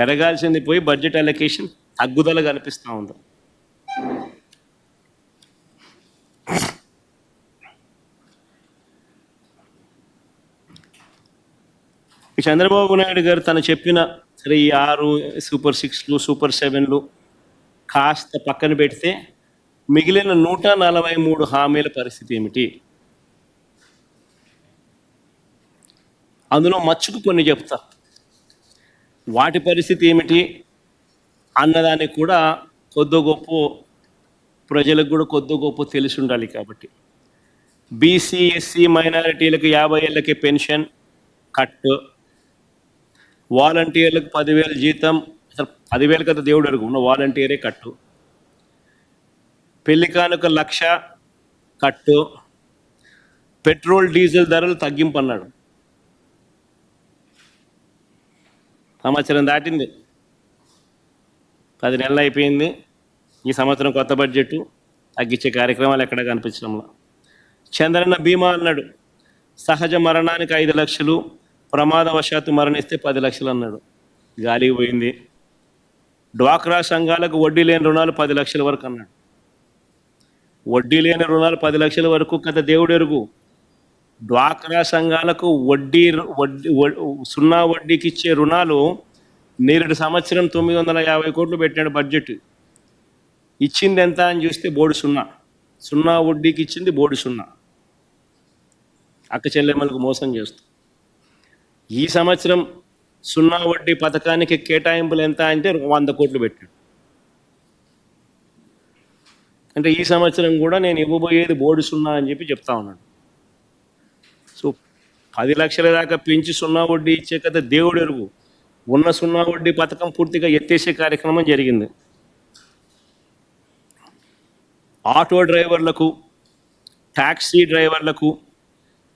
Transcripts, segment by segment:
పెరగాల్సింది పోయి budget allocation తగ్గుదల కనిపిస్తూ ఉంది. చంద్రబాబు నాయుడు గారు తను చెప్పిన సరే ఈ ఆరు సూపర్ సిక్స్లు సూపర్ సెవెన్లు కాస్త పక్కన పెడితే మిగిలిన నూట నలభై మూడు హామీల పరిస్థితి ఏమిటి? అందులో మచ్చుకు కొన్ని చెప్తా. వాటి పరిస్థితి ఏమిటి అన్నదానికి కూడా కొద్ది గొప్ప ప్రజలకు కూడా కొద్ది గొప్ప తెలిసి ఉండాలి కాబట్టి. బీసీ ఎస్సీ మైనారిటీలకు యాభై ఏళ్ళకి పెన్షన్ కట్. వాలంటీర్లకు పదివేల జీతం. అసలు పదివేల కదా దేవుడు అడుగు ఉన్న వాలంటీరే కట్టు పెళ్ళి కానుక లక్ష కట్టు పెట్రోల్ డీజిల్ ధరలు తగ్గింపు అన్నాడు. సంవత్సరం దాటింది. పది నెలలు అయిపోయింది. ఈ సంవత్సరం కొత్త బడ్జెట్ తగ్గించే కార్యక్రమాలు ఎక్కడ కనిపించడంలో. చంద్రన్న బీమా అన్నాడు. సహజ మరణానికి ఐదు లక్షలు ప్రమాదవశాత్తు మరణిస్తే పది లక్షలు అన్నాడు. గాలికి పోయింది. డ్వాక్రా సంఘాలకు వడ్డీ లేని రుణాలు పది లక్షల వరకు అన్నాడు. వడ్డీ లేని రుణాలు పది లక్షల వరకు కదా దేవుడు ఎరుగు డ్వాక్రా సంఘాలకు వడ్డీ వడ్డీ సున్నా వడ్డీకి ఇచ్చే రుణాలు నేరుడు సంవత్సరం తొమ్మిది వందల యాభై కోట్లు పెట్టాడు బడ్జెట్ ఇచ్చింది ఎంత అని చూస్తే బోర్డు సున్నా. సున్నా వడ్డీకి ఇచ్చింది బోర్డు సున్నా. అక్క చెల్లెమ్మలకు మోసం చేస్తూ. ఈ సంవత్సరం సున్నా వడ్డీ పథకానికి కేటాయింపులు ఎంత అంటే వంద కోట్లు పెట్టాడు అంటే ఈ సంవత్సరం కూడా నేను ఇవ్వబోయేది బోర్డు సున్నా అని చెప్పి చెప్తా ఉన్నాడు. పది లక్షల దాకా పెంచి సున్నా వడ్డీ ఇచ్చే కదా దేవుడు ఎరుగు ఉన్న సున్నా వడ్డీ పథకం పూర్తిగా ఎత్తేసే కార్యక్రమం జరిగింది. ఆటో డ్రైవర్లకు ట్యాక్సీ డ్రైవర్లకు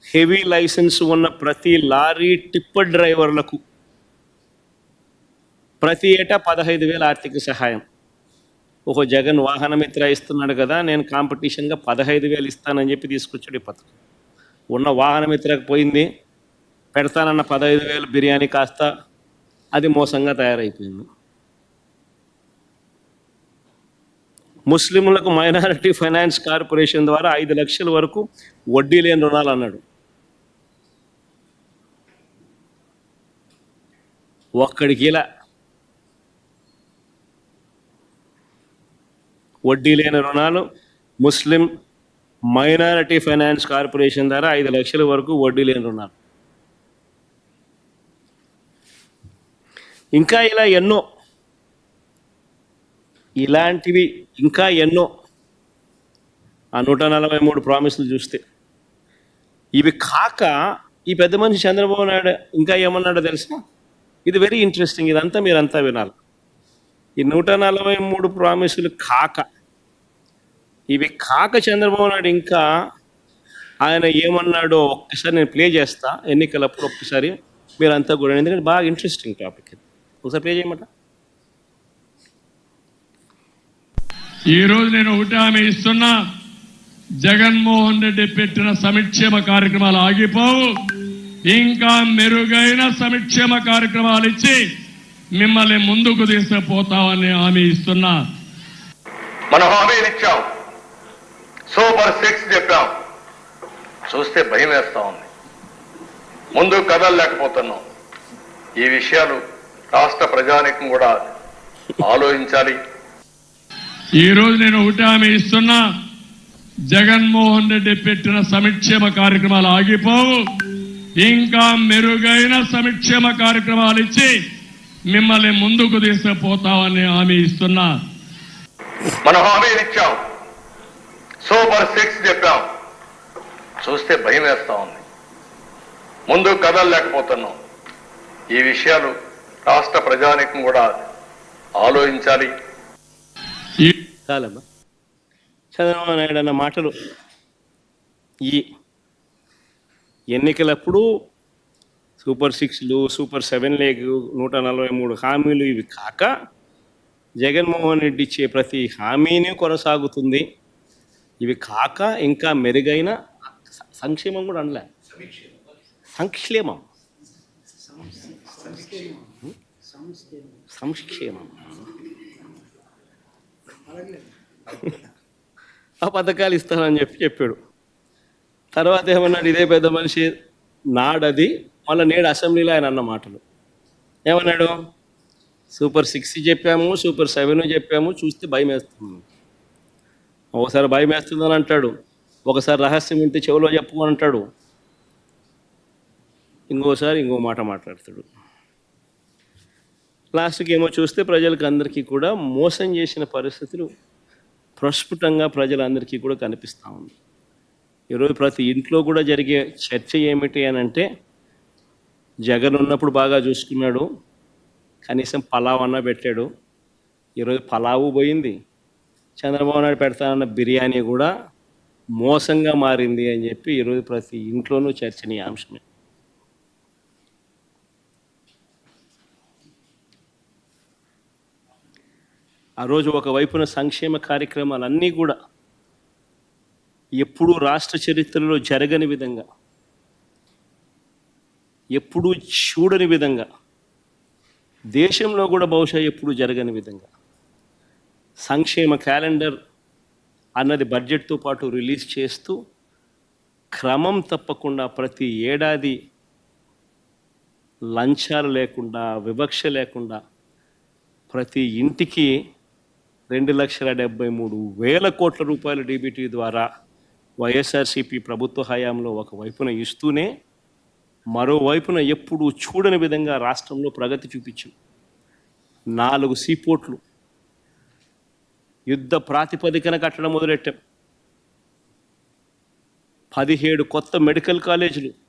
హెవీ లైసెన్స్ ఉన్న ప్రతి లారీ టిప్పర్ డ్రైవర్లకు ప్రతి ఏటా పదహైదు వేల ఆర్థిక సహాయం. ఒక జగన్ వాహనమిత్ర ఇస్తున్నాడు కదా నేను కాంపిటీషన్గా పదహైదు వేలు ఇస్తానని చెప్పి తీసుకొచ్చాడు ఈ పథకం. ఉన్న వాహనం పోయింది. పెడతానన్న పదహైదు వేలు బిర్యానీ కాస్త అది మోసంగా తయారైపోయింది. ముస్లింలకు మైనారిటీ ఫైనాన్స్ కార్పొరేషన్ ద్వారా ఐదు లక్షల వరకు వడ్డీ లేని రుణాలు అన్నాడు. ఒక్కడికి ఇలా వడ్డీ లేని రుణాలు ముస్లిం మైనారిటీ ఫైనాన్స్ కార్పొరేషన్ ద్వారా ఐదు లక్షల వరకు వడ్డీ లేని రుణాలు. ఇంకా ఇలా ఎన్నో ఇలాంటివి ఇంకా ఎన్నో ఆ నూట నలభై మూడు ప్రామిసులు చూస్తే. ఇవి కాక ఈ పెద్ద మనిషి చంద్రబాబు నాయుడు ఇంకా ఏమన్నాడో తెలుసా? ఇది వెరీ ఇంట్రెస్టింగ్ ఇదంతా మీరంతా వినాలి. ఈ నూట నలభై మూడు ప్రామిసులు కాక ఇవి కాక చంద్రబాబు నాయుడు ఇంకా ఆయన ఏమన్నాడో ఒక్కసారి నేను ప్లే చేస్తా. ఎన్నికలప్పుడు ఒక్కసారి మీరంతా కూడా ఎందుకంటే బాగా ఇంట్రెస్టింగ్ టాపిక్ ఇది. ఒకసారి ప్లే చేయమంట? ఈ రోజు నేను ఒకటి హామీ ఇస్తున్నా. జగన్మోహన్ రెడ్డి పెట్టిన సంక్షేమ కార్యక్రమాలు ఆగిపోవు. ఇంకా మెరుగైన సంక్షేమ కార్యక్రమాలు ఇచ్చి మిమ్మల్ని ముందుకు తీసుకుపోతామని హామీ ఇస్తున్నా. మనం హామీలు ఇచ్చాం. సూపర్ సిక్స్ చెప్పాం. చూస్తే భయం వేస్తా ఉంది. ముందు కదలలేకపోతున్నాం ఈ విషయాలు రాష్ట్ర ప్రజానికం కూడా ఆలోచించాలి. ఈ రోజు నేను ఒకటి హామీ ఇస్తున్నా. జగన్మోహన్ రెడ్డి పెట్టిన సంక్షేమ కార్యక్రమాలు ఆగిపోవు. ఇంకా మెరుగైన సంక్షేమ కార్యక్రమాలు ఇచ్చి మిమ్మల్ని ముందుకు తీసుకుపోతామని హామీ ఇస్తున్నా. మనం హామీలు ఇచ్చాం. సూపర్ సిక్స్ చెప్పాం. చూస్తే భయం వేస్తా ఉంది. ముందు కదలలేకపోతున్నాం ఈ విషయాలు రాష్ట్ర ప్రజానికం కూడా ఆలోచించాలి. చాలమ్మా. చంద్రబాబు నాయుడు అన్న మాటలు ఈ ఎన్నికలప్పుడు సూపర్ సిక్స్లు సూపర్ సెవెన్ లేక్ నూట నలభై మూడు హామీలు ఇవి కాక జగన్మోహన్ రెడ్డి ఇచ్చే ప్రతి హామీని కొనసాగుతుంది. ఇవి కాక ఇంకా మెరుగైన సంక్షేమం కూడా అనలే. సంక్షేమం. సంక్షేమం. ఆ పథకాలు ఇస్తానని చెప్పి చెప్పాడు. తర్వాత ఏమన్నాడు ఇదే పెద్ద మనిషి నాడది. మళ్ళీ నేడు అసెంబ్లీలో ఆయన అన్న మాటలు. ఏమన్నాడు? సూపర్ సిక్స్ చెప్పాము సూపర్ సెవెన్ చెప్పాము చూస్తే భయం వేస్తుంది ఒకసారి భయం వేస్తుందని అంటాడు. ఒకసారి రహస్యం ఇంటి చెవిలో చెప్పమని అంటాడు. ఇంకోసారి ఇంకో మాట మాట్లాడతాడు. లాస్ట్కి ఏమో చూస్తే ప్రజలకు అందరికీ కూడా మోసం చేసిన పరిస్థితులు ప్రస్ఫుటంగా ప్రజలందరికీ కూడా కనిపిస్తూ ఉంది. ఈరోజు ప్రతి ఇంట్లో కూడా జరిగే చర్చ ఏమిటి అని అంటే జగన్ ఉన్నప్పుడు బాగా చూసుకున్నాడు. కనీసం పలావ్ అన్న పెట్టాడు. ఈరోజు పలావు పోయింది. చంద్రబాబు నాయుడు పెడతానన్న బిర్యానీ కూడా మోసంగా మారింది అని చెప్పి ఈరోజు ప్రతి ఇంట్లోనూ చర్చనీయాంశమే. ఆ రోజు ఒకవైపున సంక్షేమ కార్యక్రమాలన్నీ కూడా ఎప్పుడూ రాష్ట్ర చరిత్రలో జరగని విధంగా ఎప్పుడూ చూడని విధంగా దేశంలో కూడా బహుశా ఎప్పుడూ జరగని విధంగా సంక్షేమ క్యాలెండర్ అన్నది బడ్జెట్తో పాటు రిలీజ్ చేస్తూ క్రమం తప్పకుండా ప్రతి ఏడాది లంచాలు లేకుండా వివక్ష లేకుండా ప్రతి ఇంటికి రెండు లక్షల డెబ్బై మూడు వేల కోట్ల రూపాయల డీబీటీ ద్వారా వైఎస్ఆర్సీపీ ప్రభుత్వ హయాంలో ఒకవైపున ఇస్తూనే మరోవైపున ఎప్పుడూ చూడని విధంగా రాష్ట్రంలో ప్రగతి చూపించు నాలుగు సీపోర్ట్లు యుద్ధ ప్రాతిపదికన కట్టడం మొదలెట్టాం. పదిహేడు కొత్త మెడికల్ కాలేజీలు